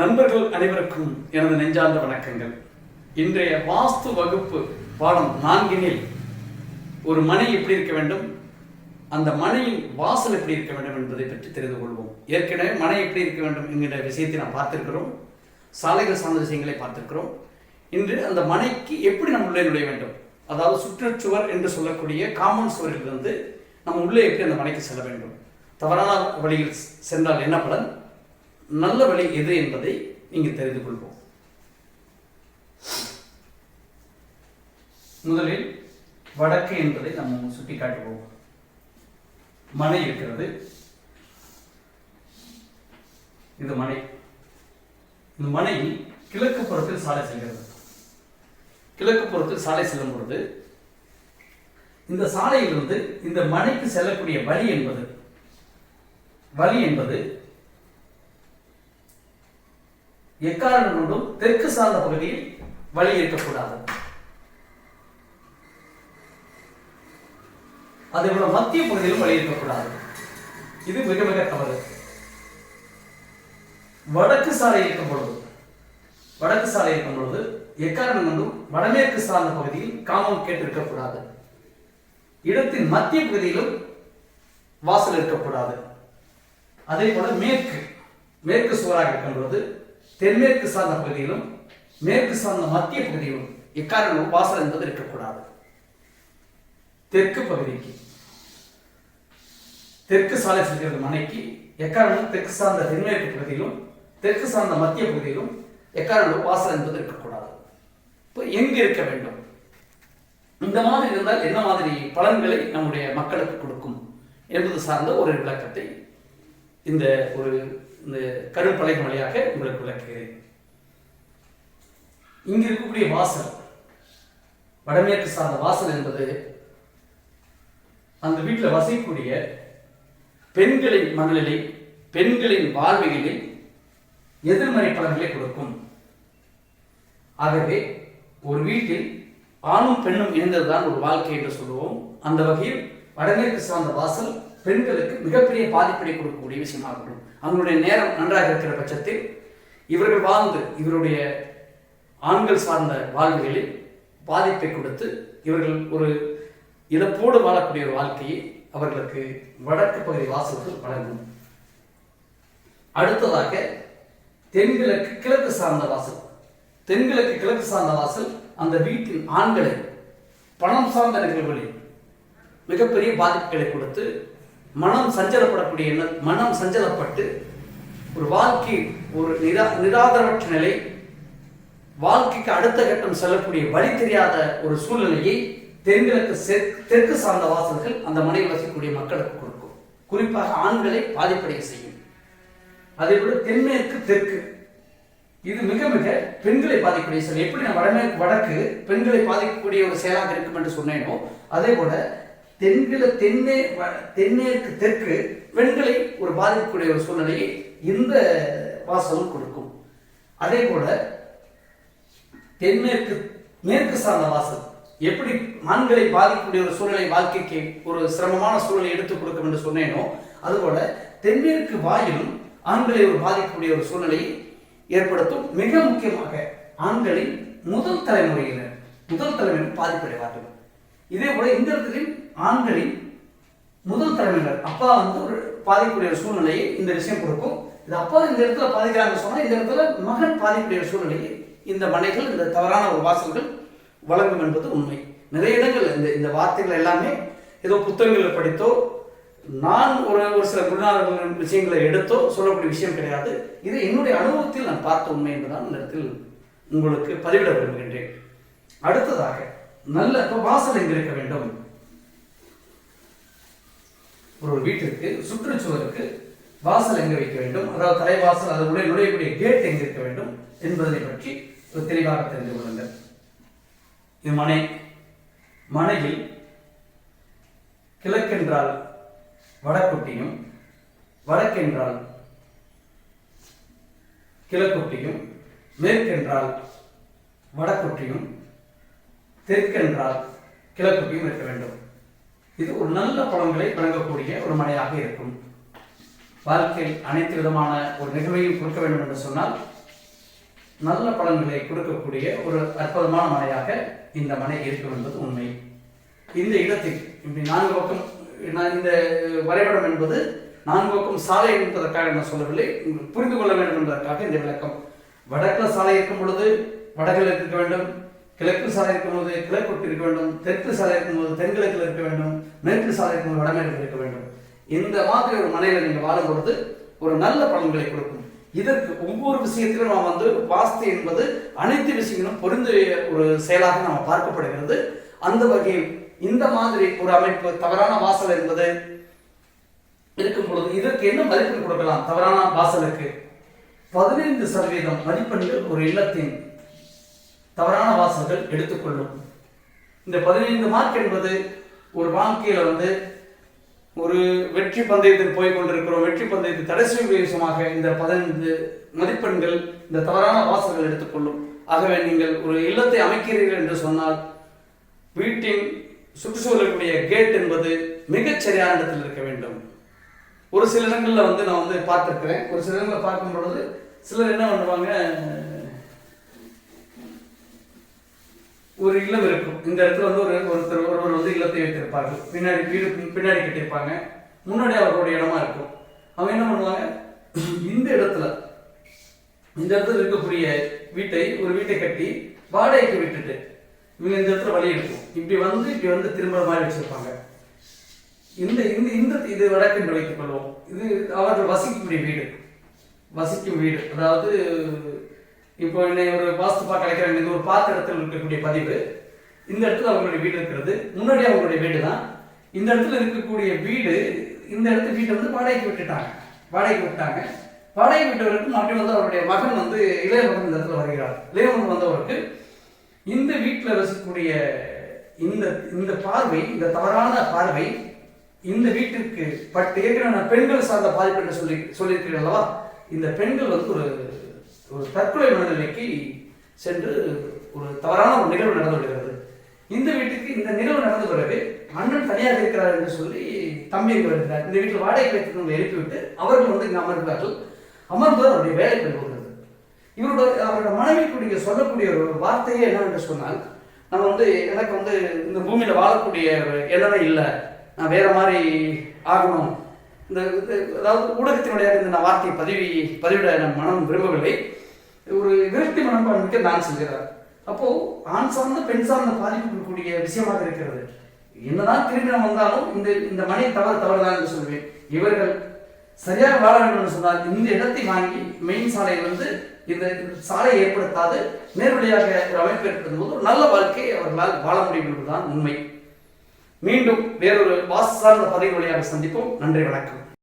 நண்பர்கள் அனைவருக்கும் எனது நெஞ்சார்ந்த வணக்கங்கள். இன்றைய வாஸ்து வகுப்பு பாடம் நான்கினில் ஒரு மனை எப்படி இருக்க வேண்டும்? அந்த மனையின் வாசல் எப்படி இருக்க வேண்டும் என்பதை பற்றி தெரிந்து கொள்வோம். ஏற்கனவே மனை எப்படி இருக்க வேண்டும் என்கிற விஷயத்தை நாம் பார்த்திருக்கிறோம். சாலைகள் சார்ந்த விஷயங்களை பார்த்திருக்கிறோம். இன்று அந்த மனைக்கு எப்படி நம்ம உள்ளே நுழைய வேண்டும்? அதாவது சுற்றுச்சுவர் என்று சொல்லக்கூடிய காமன் சுவரிலிருந்து நம்ம உள்ளே எப்படி அந்த மனைக்கு செல்ல வேண்டும்? தவறான வழியில் சென்றால் என்ன பலன்? நல்ல வழி எது என்பதை நீங்கள் தெரிந்து கொள்வோம். முதலில் வடக்கு என்பதை நம்ம சுட்டி காட்டுவோம். மனை இருக்கிறது. இது மனை இந்த மனை கிழக்கு புறத்தில் சாலை செல்கிறது. கிழக்கு புறத்தில் சாலை செல்லும் பொழுது இந்த சாலையிலிருந்து இந்த மனைக்கு செல்லக்கூடிய வழி என்பது வழி என்பது எக்காரணம் கொண்டும் தெற்கு சார்ந்த பகுதியில் வழி இருக்கக்கூடாது அதே போல மத்திய பகுதியிலும் வழி இருக்கக்கூடாது இது மிக மிக தவறு. வடக்கு சாலை இருக்கும் பொழுது வடக்கு சாலை இருக்கும் பொழுது எக்காரணம் கொண்டும் வடமேற்கு சார்ந்த பகுதியில் காமம் கேட்டிருக்கக்கூடாது. இடத்தின் மத்திய பகுதியிலும் வாசல் இருக்கக்கூடாது. அதே போல மேற்கு மேற்கு சுவராக இருக்கும் பொழுது தென்மேற்கு சார்ந்த பகுதியிலும் மேற்கு சார்ந்த மத்திய பகுதியிலும் எக்காரணமும் வாசல் என்பது இருக்கக்கூடாது. தெற்கு பகுதிக்கு. தெற்கு சாலை செல்கிறது மனைக்கு எக்காரணம்? தெற்கு சார்ந்த தென்மேற்கு பகுதியிலும் தெற்கு சார்ந்த மத்திய பகுதியிலும் எக்காரணம் வாசல் என்பது இருக்கக்கூடாது. இப்போ எங்கு இருக்க வேண்டும்? இந்த மாதிரி இருந்தால் என்ன மாதிரி பலன்களை நம்முடைய மக்களுக்கு கொடுக்கும் என்பது சார்ந்த ஒரு விளக்கத்தை இந்த ஒரு இந்த கருப்பலைகள் வழியாக உங்களுக்கு விளக்குகிறேன். இங்கு இருக்கக்கூடிய வாசல் வடமேற்கு சார்ந்த வாசல் என்பது அந்த வீட்டில் வசிக்கக்கூடிய பெண்களின் மனநிலை பெண்களின் வாழ்வியலில் எதிர்மறை பலன்களை கொடுக்கும். ஆகவே ஒரு வீட்டில் ஆணும் பெண்ணும் இணைந்ததுதான் ஒரு வாழ்க்கை என்று சொல்லுவோம். அந்த வகையில் வடமேற்கு சார்ந்த வாசல் பெண்களுக்கு மிகப்பெரிய பாதிப்பை கொடுக்கக்கூடிய விஷயமாகட்டும் அவங்களுடைய நேரம் நன்றாக இருக்கிற பட்சத்தில் இவர்கள் வாழ்ந்து இவருடைய ஆண்கள் சார்ந்த வாழ்வுகளில் பாதிப்பை கொடுத்து இவர்கள் ஒரு இழப்போடு வாழக்கூடிய ஒரு வாழ்க்கையை அவர்களுக்கு வடக்கு பகுதி வாசல்கள் வழங்கும். அடுத்ததாக தென்கிழக்கு கிழக்கு சார்ந்த வாசல். தென்கிழக்கு கிழக்கு சார்ந்த வாசல் அந்த வீட்டின் ஆண்களை பணம் சார்ந்த நிகழ்வுகளில் மிகப்பெரிய பாதிப்புகளை கொடுத்து மனம் சஞ்சலப்படக்கூடிய எண்ணம் மனம் சஞ்சலப்பட்டு ஒரு வாழ்க்கை ஒரு நிரா நிராதரவற்ற நிலை வாழ்க்கைக்கு அடுத்த கட்டம் செல்லக்கூடிய வழி தெரியாத ஒரு சூழ்நிலையை தென்கிழக்கு தெற்கு சார்ந்த வாசல்கள் அந்த மனையில் வசிக்கக்கூடிய மக்களுக்கு கொடுக்கும். குறிப்பாக ஆண்களை பாதிப்படைய செய்யும். அதே போல தென்மேற்கு தெற்கு. இது மிக மிக பெண்களை பாதிக்கக்கூடிய செயல். எப்படி நான் வடமேற்கு வடக்கு பெண்களை பாதிக்கக்கூடிய ஒரு செயலாக இருக்கும் என்று சொன்னேனோ அதே போல தென்கிழ தென்னே தென்மேற்கு தெற்கு பெண்களை ஒரு பாதிக்கக்கூடிய ஒரு சூழ்நிலையை இந்த வாசலும் கொடுக்கும். அதே போல தென்மேற்கு மேற்கு சார்ந்த வாசல் எப்படி ஆண்களை பாதிக்கக்கூடிய ஒரு சூழ்நிலை வாழ்க்கைக்கு ஒரு சிரமமான சூழ்நிலை எடுத்துக் கொடுக்கும் என்று சொன்னேனோ அதுபோல தென்மேற்கு வாயிலும் ஆண்களை ஒரு பாதிக்கக்கூடிய ஒரு சூழ்நிலையை ஏற்படுத்தும் மிக முக்கியமாக ஆண்களின் முதல் தலைமுறையினர் முதல் தலைமுறையினர் பாதிப்படைவார்கள். இதே போல இந்த இடத்துலையும் ஆண்களின் முதல் தலைமையினர் அப்பா வந்து ஒரு பாதிக்கக்கூடிய சூழ்நிலையை இந்த விஷயம் கொடுக்கும். இது அப்பா இந்த இடத்துல பாதிக்கிறாங்க சொன்னால் இந்த இடத்துல மகன் பாதிக்கூடிய சூழ்நிலையை இந்த மனைகள் இந்த தவறான ஒரு வாசல்கள் வழங்கும் என்பது உண்மை. நிறைய இடங்கள் இந்த இந்த வார்த்தைகள் எல்லாமே ஏதோ புத்தகங்களில் படித்தோ நான் ஒரு ஒரு சில குருநாதர்களின் விஷயங்களை எடுத்தோ சொல்லக்கூடிய விஷயம் கிடையாது. இது என்னுடைய அனுபவத்தில் நான் பார்த்த உண்மை என்பதுதான் இந்த இடத்தில் உங்களுக்கு பதிவிட விரும்புகின்றேன். அடுத்ததாக நல்ல இப்போ வாசல் எங்க இருக்க வேண்டும்? ஒரு வீட்டிற்கு சுற்றுச்சுவருக்கு வாசல் எங்க வைக்க வேண்டும்? அதாவது தலைவாசல் அதனுடைய நுழையக்கூடிய கேட் எங்க இருக்க வேண்டும்? என்பதை பற்றி ஒரு தெளிவாக தெரிந்து கொள்ளுங்கள். இது மனை. மனையில் கிழக்கென்றால் வடக்குட்டியும் வடக்கென்றால் கிழக்குட்டியும் மேற்கென்றால் வடக்குட்டியும் தெற்கென்றால் கிழக்குட்டியும் இருக்க வேண்டும். இது ஒரு நல்ல பழங்களை வழங்கக்கூடிய ஒரு மனையாக இருக்கும். வாழ்க்கையில் அனைத்து விதமான ஒரு நிகழ்வையும் கொடுக்க வேண்டும் என்று சொன்னால் நல்ல பலன்களை கொடுக்கக்கூடிய ஒரு அற்புதமான மனையாக இந்த மனை இருக்கும் என்பது உண்மை. இந்த இடத்தில் இப்படி நான்கு பக்கம் நான் இந்த வரைபடம் என்பது நான்கு பக்கம் சாலை என்பதற்காக நான் சொல்லவில்லை புரிந்து கொள்ள வேண்டும் என்பதற்காக இந்த விளக்கம். வடக்கில் சாலை இருக்கும் பொழுது வடகில் இருக்க வேண்டும் கிழக்கு சாலை இருக்கும்போது கிழக்கு இருக்க வேண்டும் தெற்கு சாலை இருக்கும்போது தென்கிழக்கில் இருக்க வேண்டும் மேற்கு சாலை இருக்கும்போது வடமேற்கு இருக்க வேண்டும். இந்த மாதிரி ஒரு மனையில நீங்கள் வாழும் பொழுது ஒரு நல்ல பலன்களை கொடுக்கும். இதற்கு ஒவ்வொரு விஷயத்திலும் நாம் வந்து வாஸ்து என்பது அனைத்து விஷயங்களும் பொருந்திய ஒரு செயலாக நாம் பார்க்கப்படுகிறது. அந்த வகையில் இந்த மாதிரி ஒரு அமைப்பு தவறான வாசல் என்பது இருக்கும் பொழுது இதற்கு என்ன மதிப்பெண் கொடுக்கலாம்? தவறான வாசலுக்கு பதினைந்து சதவீதம் மதிப்பெண்கள் ஒரு இல்லத்தின் தவறான வாசல்கள் எடுத்துக்கொள்ளும். இந்த பதினைந்து மார்க் என்பது ஒரு வாழ்க்கையில வந்து ஒரு வெற்றி பந்தயத்தில் போய் கொண்டிருக்கிறோம். வெற்றி பந்தயத்தை தடை விஷயமாக இந்த பதினைந்து மதிப்பெண்கள் இந்த தவறான வாசல்கள் எடுத்துக்கொள்ளும். ஆகவே நீங்கள் ஒரு இல்லத்தை அமைக்கிறீர்கள் என்று சொன்னால் வீட்டின் சுற்றுச்சூழலுக்குரிய கேட் என்பது மிகச் சரியான இடத்தில் இருக்க வேண்டும். ஒரு சில இடங்களில் வந்து நான் வந்து பார்த்துருக்கிறேன். ஒரு சில இடங்களில் பார்க்கும் பொழுது சிலர் என்ன பண்ணுவாங்க ஒரு இல்லம் இருக்கும். இந்த இடத்துல வந்து ஒரு ஒருத்தர் ஒருவர் வந்து இல்லத்தை வைத்திருப்பார்கள் பின்னாடி வீடு பின்னாடி கட்டியிருப்பாங்க. முன்னாடி அவர்களுடைய இடமா இருக்கும். அவங்க என்ன பண்ணுவாங்க? இந்த இடத்துல இந்த இடத்துல இருக்கக்கூடிய வீட்டை ஒரு வீட்டை கட்டி வாடகைக்கு விட்டுட்டு இவங்க இந்த இடத்துல வழி இருக்கும் இப்படி வந்து இப்படி வந்து திரும்ப மாதிரி வச்சிருப்பாங்க. இந்த இந்த இந்த இது வடக்கு என்று வைத்துக் கொள்வோம். இது அவர்கள் வசிக்கக்கூடிய வீடு. வசிக்கும் வீடு. அதாவது இப்போ என்னை ஒரு வாஸ்து பார்க்க அழைக்கிறாங்க ஒரு பாத்திரத்தில் இடத்துல இருக்கக்கூடிய பதிவு. இந்த இடத்துல அவங்களுடைய வீடு இருக்கிறது. முன்னாடி அவங்களுடைய வீடு தான். இந்த இடத்துல இருக்கக்கூடிய வீடு இந்த இடத்து வீட்டை வந்து வாடகைக்கு விட்டுட்டாங்க. வாடகைக்கு விட்டாங்க. வாடகை விட்டவருக்கு மறுபடியும் வந்து அவருடைய மகன் வந்து இளைய மகன் இந்த இடத்துல வருகிறார். இளைய மகன் வந்தவருக்கு இந்த வீட்டில் வசிக்கக்கூடிய இந்த இந்த பார்வை இந்த தவறான பார்வை இந்த வீட்டிற்கு பட் ஏற்கனவே நான் பெண்கள் சார்ந்த பாதிப்பு என்று சொல்லி சொல்லியிருக்கிறேன் அல்லவா? இந்த பெண்கள் வந்து ஒரு ஒரு தற்கொலை மனநிலைக்கு சென்று ஒரு தவறான ஒரு நிகழ்வு நடந்து விடுகிறது இந்த வீட்டுக்கு இந்த நிகழ்வு நடந்த பிறகு அண்ணன் தனியாக இருக்கிறார் என்று சொல்லி தம்பி இங்கு வருகிறார். இந்த வீட்டில் வாடகை வைத்து எழுப்பிவிட்டு அவர்கள் வந்து இங்கே அமர்கிறார்கள். அமர்ந்து அவருடைய வேலை போகிறது இவருடைய அவரோட நீங்கள் சொல்லக்கூடிய ஒரு வார்த்தையே என்னவென்று சொன்னால் நம்ம வந்து எனக்கு வந்து இந்த பூமியில் வாழக்கூடிய ஒரு எண்ணமே இல்லை. நான் வேற மாதிரி ஆகணும். இந்த இது அதாவது ஊடகத்தினுடைய இந்த நான் வார்த்தையை பதிவி பதிவிட நான் மனம் விரும்பவில்லை. ஒரு விரக்தி மனப்பான்மைக்கு நான் செல்கிறார். அப்போ ஆண் சார்ந்த பெண் சார்ந்த பாதிப்பு இருக்கக்கூடிய விஷயமாக இருக்கிறது. என்னதான் திருமணம் வந்தாலும் இந்த இந்த மனை தவறு தவறுதான் என்று சொல்வேன். இவர்கள் சரியாக வாழ வேண்டும் என்று சொன்னால் இந்த இடத்தை வாங்கி மெயின் சாலை வந்து இந்த சாலை ஏற்படுத்தாது நேர்வழியாக ஒரு அமைப்பு ஏற்படுத்தும் போது ஒரு நல்ல வாழ்க்கையை அவர்களால் வாழ முடியும் என்பதுதான் உண்மை. மீண்டும் வேறொரு வாசு சார்ந்த பதவி வழியாக சந்திப்போம். நன்றி வணக்கம்.